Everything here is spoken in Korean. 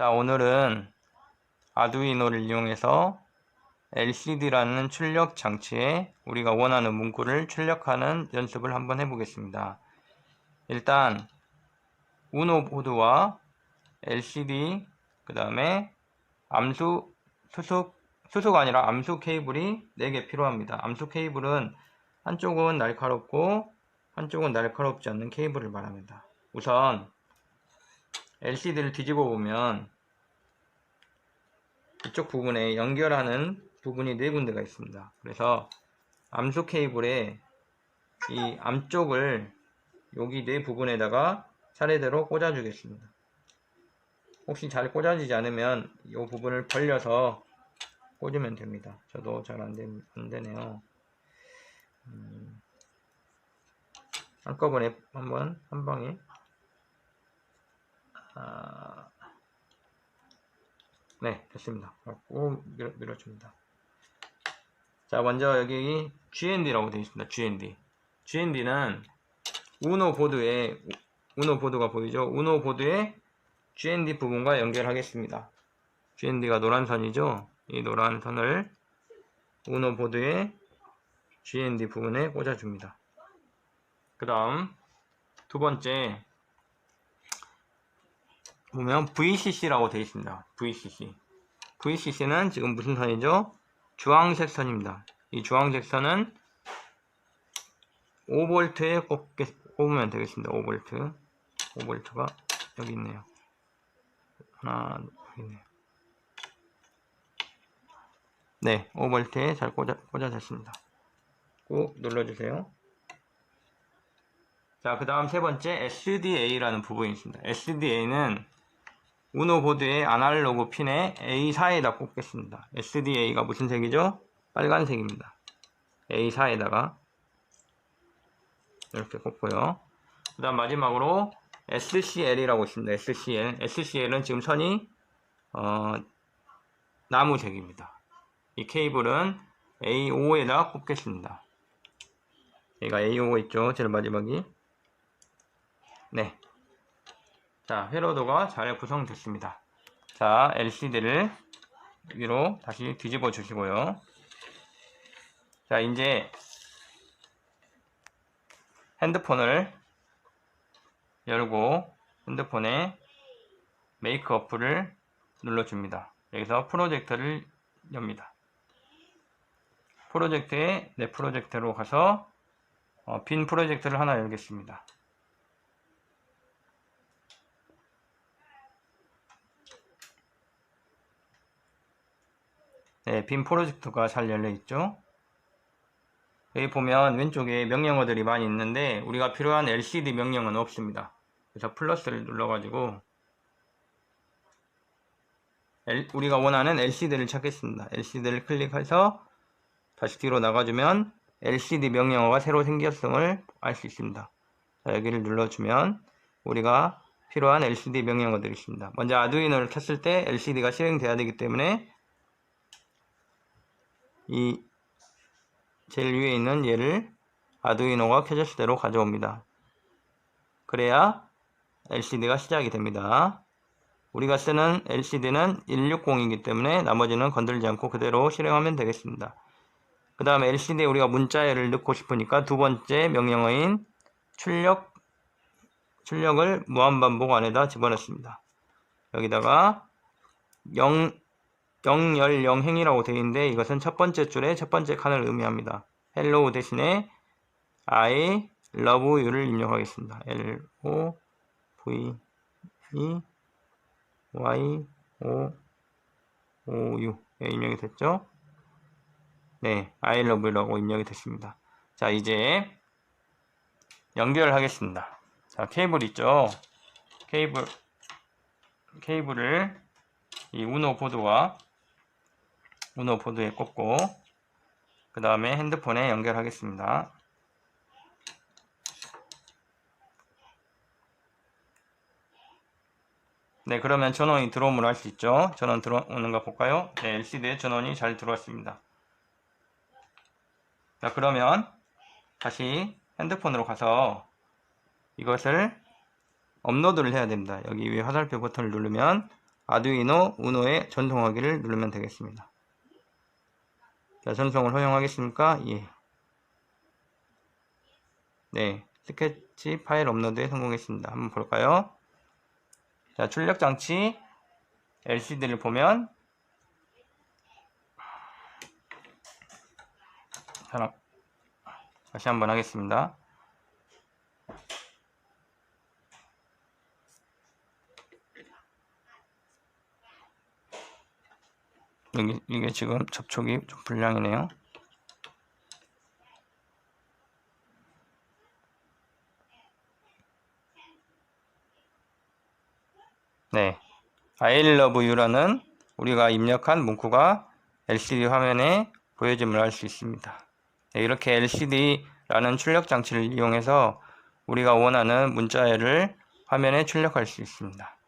자, 오늘은 아두이노를 이용해서 LCD라는 출력 장치에 우리가 원하는 문구를 출력하는 연습을 한번 해보겠습니다. 일단 우노 보드와 LCD 그 다음에 암수 수속 수소가 아니라 암수 케이블이 4개 필요합니다. 암수 케이블은 한쪽은 날카롭고 한쪽은 날카롭지 않는 케이블을 말합니다. 우선 LCD를 뒤집어 보면 이쪽 부분에 연결하는 부분이 네 군데가 있습니다. 그래서 암수 케이블에 이 암쪽을 여기 네 부분에다가 차례대로 꽂아 주겠습니다. 혹시 잘 꽂아지지 않으면 이 부분을 벌려서 꽂으면 됩니다. 저도 잘 안 되네요. 음, 한꺼번에 한번 한 방에 아, 네 됐습니다. 꼭 밀어, 밀어줍니다. 자 먼저 여기 GND라고 되어 있습니다. GND GND는 우노 보드에 우노 보드가 보이죠? 우노 보드에 GND 부분과 연결하겠습니다. GND가 노란 선이죠? 이 노란 선을 우노 보드에 GND 부분에 꽂아줍니다. 그 다음 두 번째 보면 VCC라고 되어 있습니다. VCC. VCC는 지금 무슨 선이죠? 주황색 선입니다. 이 주황색 선은 5V에 꼽게, 꼽으면 되겠습니다. 5V. 5V가 여기 있네요. 하나, 여기 있네요. 네, 5V에 잘 꽂아, 꽂아졌습니다. 꾹 눌러주세요. 자, 그 다음 세 번째 SDA라는 부분이 있습니다. SDA는 우노 보드의 아날로그 핀에 A4에다 꽂겠습니다. SDA가 무슨 색이죠? 빨간색입니다. A4에다가 이렇게 꽂고요. 그 다음 마지막으로 SCL이라고 있습니다. SCL. SCL은 지금 선이 어, 나무색입니다. 이 케이블은 A5에다 꽂겠습니다. 얘가 A5 있죠? 제일 마지막이. 네. 자, 회로도가 잘 구성됐습니다. 자, LCD를 위로 다시 뒤집어 주시고요. 자, 이제 핸드폰을 열고 핸드폰에 메이크 어플을 눌러줍니다. 여기서 프로젝트를 엽니다. 프로젝트에 내 프로젝트로 가서 어, 빈 프로젝트를 하나 열겠습니다. 네, 빈 프로젝트가 잘 열려 있죠. 여기 보면 왼쪽에 명령어들이 많이 있는데 우리가 필요한 LCD 명령은 없습니다. 그래서 플러스를 눌러가지고 L, 우리가 원하는 LCD를 찾겠습니다. LCD를 클릭해서 다시 뒤로 나가주면 LCD 명령어가 새로 생겼음을 알 수 있습니다. 자, 여기를 눌러주면 우리가 필요한 LCD 명령어들이 있습니다. 먼저 아두이노를 켰을 때 LCD가 실행돼야 되기 때문에 이 제일 위에 있는 얘를 아두이노가 켜졌을 대로 가져옵니다. 그래야 LCD가 시작이 됩니다. 우리가 쓰는 LCD는 160이기 때문에 나머지는 건들지 않고 그대로 실행하면 되겠습니다. 그 다음에 LCD에 우리가 문자열을 넣고 싶으니까 두 번째 명령어인 출력, 출력을 무한반복 안에다 집어넣습니다. 여기다가 0, 0열 0행이라고 되어 있는데 이것은 첫 번째 줄의 첫 번째 칸을 의미합니다. hello 대신에 I love you를 입력하겠습니다. L O V E Y O O U 네, 입력이 됐죠? 네, I love you라고 입력이 됐습니다. 자, 이제 연결하겠습니다. 자, 케이블 있죠? 케이블 케이블을 이 우노 보드와 우노 보드에 꽂고 그 다음에 핸드폰에 연결하겠습니다. 네, 그러면 전원이 들어옴을 할 수 있죠. 전원 들어오는 거 볼까요? 네, LCD에 전원이 잘 들어왔습니다. 자, 그러면 다시 핸드폰으로 가서 이것을 업로드를 해야 됩니다. 여기 위에 화살표 버튼을 누르면 아두이노 우노에 전송하기를 누르면 되겠습니다. 자, 전송을 허용하겠습니까? 예. 네, 스케치 파일 업로드에 성공했습니다. 한번 볼까요? 자, 출력 장치 LCD를 보면 다시 한번 하겠습니다. 여기 이게 지금 접촉이 좀 불량이네요. 네, I love you라는 우리가 입력한 문구가 LCD 화면에 보여짐을 할수 있습니다. 네, 이렇게 LCD라는 출력 장치를 이용해서 우리가 원하는 문자를 화면에 출력할 수 있습니다.